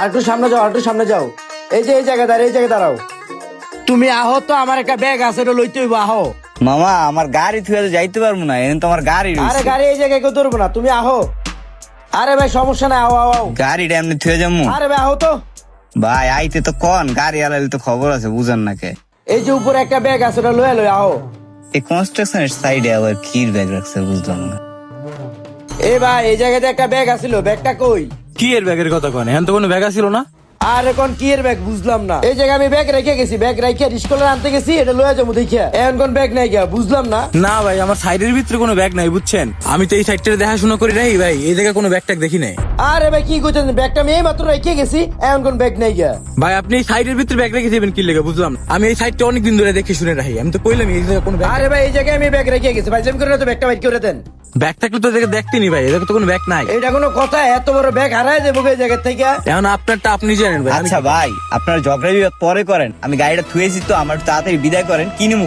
আর একটু সামনে যাও আর একটু সামনে যাও। এই যে এই জায়গায় দাঁড়াও এই জায়গায় দাঁড়াও। তুমি আহো তো আমার একটা ব্যাগ আছে ওটা লইতে হইব আহো। মামা আমার গাড়ি থুয়ে তো যাইতে পারব না এখানে তো আমার গাড়ি আরে গাড়ি এই জায়গায় কেউ ধরবো না তুমি আহো। আরে ভাই সমস্যা নাই আও আও আও। গাড়িটা এমনি থুয়ে যাব। আরে ভাই আহো তো। ভাই আইতে তো কন গাড়ি আলাইলে তো খবর আছে বুঝান না কে। এই যে উপরে একটা ব্যাগ আছে ওটা লয়ে লই আহো। এই কনস্ট্রাকশনের সাইডে আবার কির ব্যাগ রাখছে বুঝলাম না। এ ভাই এই জায়গাতে একটা ব্যাগ আছিল ব্যাগটা কই? কি এর ব্যাগের কথা কন? এখন তো কোনো ব্যাগ ছিল না? আর এখন কি এর ব্যাগ বুঝলাম না। এই জায়গায় আমি ব্যাগ রেখে গেছি ব্যাগ রেখে স্কুলে আনতে গেছি এটা লয়ে যাব দেখিয়া। এখন কোন ব্যাগ নাই গিয়া বুঝলাম না। না ভাই আমার সাইডের ভিতরে কোনো ব্যাগ নাই বুঝছেন? আমি তো এই সাইডটা দেখাশোনা করি রাই ভাই এই জায়গায় কোনো ব্যাগ ট্যাগ দেখি নাই। আরে ভাই কি করছেন ব্যাগটা আমি এই মাত্র রেখে গেছি এখন কোন ব্যাগ নাই গিয়া। ভাই আপনি এই সাইডের ভিতরে ব্যাগ রেখে দেবেন কি লেগে বুঝলাম না। আমি এই সাইডটা অনেক দিন ধরে দেখে শুনে রাখি আমি তো কইলাম এই জায়গায় কোনো ব্যাগ আরে ভাই এই জায়গায় আমি ব্যাগ রেখে গেছি ভাই করে তো ব্যাগটা বাইর করে দেন। ব্যাগ থাকলে তো দেখে দেখতে নি ভাই? এদের তো কোনো ব্যাগ নাই। এটা কোনো কথা এত বড় ব্যাগ হারায় দেবো এই জায়গা থেকে? এখন আপনারটা আপনি জানেন ভাই আমি- আচ্ছা ভাই আপনারা ঝগড়া বিবাদ পরে করেন আমি গাড়িটা থুয়েছি তো আমার তাড়াতাড়ি বিদায় করেন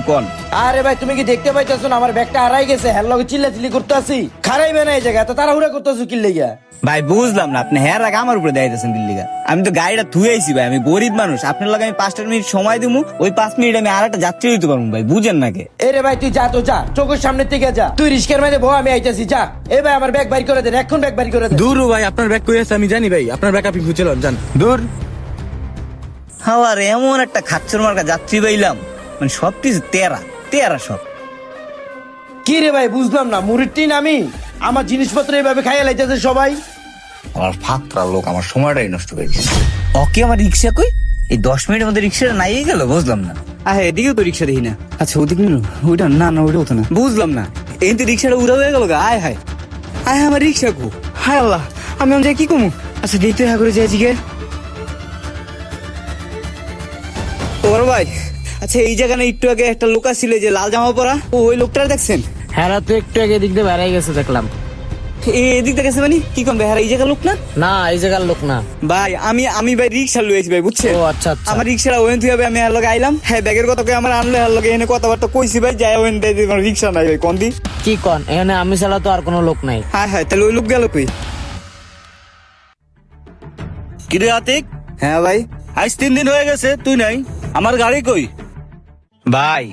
কন? আরে ভাই তুমি কি দেখতে পাইতেছো না আমার ব্যাগটা হারাই গেছে হ্যার লগে চিল্লা চিল্লি করতে আসি খারাইবে না এই জায়গা এত তাড়াহুড়া করতেছো কি লেগিয়া ভাই বুঝলাম না আপনি হ্যাঁ রাখ আমার উপরে দেখাইতেছেন দিল্লিগা আমি তো গাড়িটা থুয়েছি ভাই আমি গরিব মানুষ আপনার লাগে আমি পাঁচটা মিনিট সময় দিমু ওই পাঁচ মিনিট আমি আর একটা যাত্রী দিতে পারব ভাই বুঝেন নাকি? এরে ভাই তুই যা তো যা চোখের সামনে থেকে যা। তুই রিস্কের মধ্যে বউ আমি আইতেছি যা। এ ভাই আমার ব্যাগ বাইর করে দেন এখন ব্যাগ বাইর করে দেন। দূর ও ভাই আপনার ব্যাগ কই আছে? আমি জানি ভাই আপনার ব্যাগ আপনি খুঁজে লন জান দূর। হাওয়ার এমন একটা খাচ্চর মার্কা যাত্রী পাইলাম। মানে সব কিছু তেরা তেরা সব। কি রে ভাই বুঝলাম না আমি? আমার জিনিসপত্র এইভাবে খাইয়ে লাইতেছে সবাই। আমার ফাত্রা লোক আমার সময়টাই নষ্ট করে দিচ্ছে ওকে আমার রিক্সা কই? এই দশ মিনিটের মধ্যে রিক্সাটা নাই গেল বুঝলাম না। আহ এদিকেও তো রিক্সা দেখি না। আচ্ছা ওদিকে ওইটা না না ওইটা হতো না। বুঝলাম না। এই তো রিক্সাটা উড়া হয়ে গেল গা আয় হায়। আয় আমার রিক্সা কু হায় আল্লাহ আমি আমি যাই কি কমু আচ্ছা দেখতে হ্যাঁ করে যাই জিগে বড় ভাই আচ্ছা এই জায়গায় একটু আগে একটা লোক আসছিল যে লাল জামা পরা। ও ওই লোকটা দেখছেন? হ্যাঁ তো একটু আগে দিক দিয়ে বেড়াই গেছে দেখলাম। এদিক থেকে মানে? কি কোন এই জায়গার লোক না? না এই জায়গার লোক না। ভাই আমি আমি ভাই রিক্সা লইছি ভাই বুঝছেন ও আচ্ছা আচ্ছা। আমার রিক্সাটা ওয়েন থেকে আমি আর লগে আইলাম। হ্যাঁ ব্যাগের কথা কই আমার আনলে আর লগে এনে কথাবার্তা কইছি ভাই যাই ওয়েন দেই দিই রিক্সা নাই ভাই কোন দি? কি কন এখানে আমি ছাড়া তো আর কোনো লোক নাই। হ্যাঁ হ্যাঁ তাহলে ওই লোক গেল কই? আতিক? হ্যাঁ ভাই। আজ তিন দিন হয়ে গেছে তুই নাই। আমার গাড়ি কই? ভাই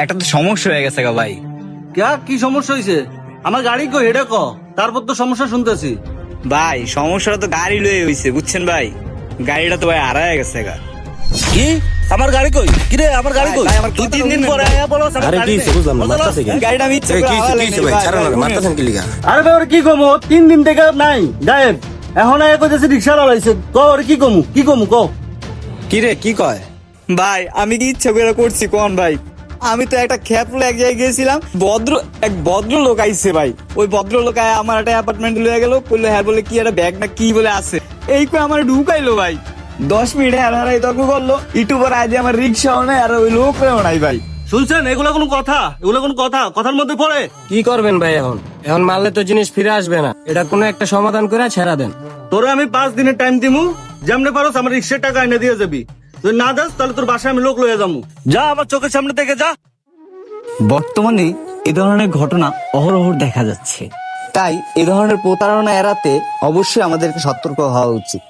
একটা তো সমস্যা হয়ে গেছে গা ভাই। কি সমস্যা হয়েছে আমার গাড়ি কই এটা ক? তারপর তো সমস্যা শুনতেছি। ভাই সমস্যাটা তো গাড়ি লয়ে হইছে বুঝছেন ভাই? গাড়িটা তো ভাই হারায় গেছে গা। কি? আমার গাড়ি কই? কিরে আমার গাড়ি কই? তুই তিন দিন পরে আয়া বলো আমার আরে গাড়ি কি। বুঝলাম না? মারতাছে কি গাড়িটা আমি ইচ্ছে করে হাওয়া লেগে ভাই, ভাই, শুনেন। আরে ভাই ওরে কি কমু? তিন দিন থেকে নাই গায়েব। এখন আয়া কইতেছে রিক্সা লাগাইছে ক ওরে কি কমু? কি কমু ক? কি রে কি কয়? ভাই আমি কি ইচ্ছা করে করছি কোন ভাই? আমি তো একটা খ্যাপ এক জায়গায় গিয়েছিলাম। ভদ্র এক ভদ্র লোক আইছে ভাই। ওই ভদ্র লোক আয় আমার একটা অ্যাপার্টমেন্ট লয়ে গেল বলল হ্যাঁ বলে কি একটা ব্যাগ না কি বলে আছে? এই কই আমার ঢুকাইলো ভাই। দশ মিনিট হ্যাঁ হারাই তর্ক করল। পরে আজ আমার রিক্সাও নাই আর ওই লোকও নাই ভাই। শুনছেন? এগুলো কোনো কথা? এগুলো কোনো কথা? কথার মধ্যে পড়ে? কি করবেন ভাই এখন? এখন মারলে তো জিনিস ফিরে আসবে না। এটা কোনো একটা সমাধান করে ছেড়া দেন। তোরে আমি পাঁচ দিনের টাইম দিমু। যেমনি পারোস আমার রিক্সার টাকা এনে দিয়ে যাবি। তুই না দাস তাহলে তোর বাসায় আমি লোক লয়ে যাব। যা, আমার চোখের সামনে থেকে যা। বর্তমানে এ ধরনের ঘটনা অহরহ দেখা যাচ্ছে। তাই এ ধরনের প্রতারণা এড়াতে অবশ্যই আমাদেরকে সতর্ক হওয়া উচিত।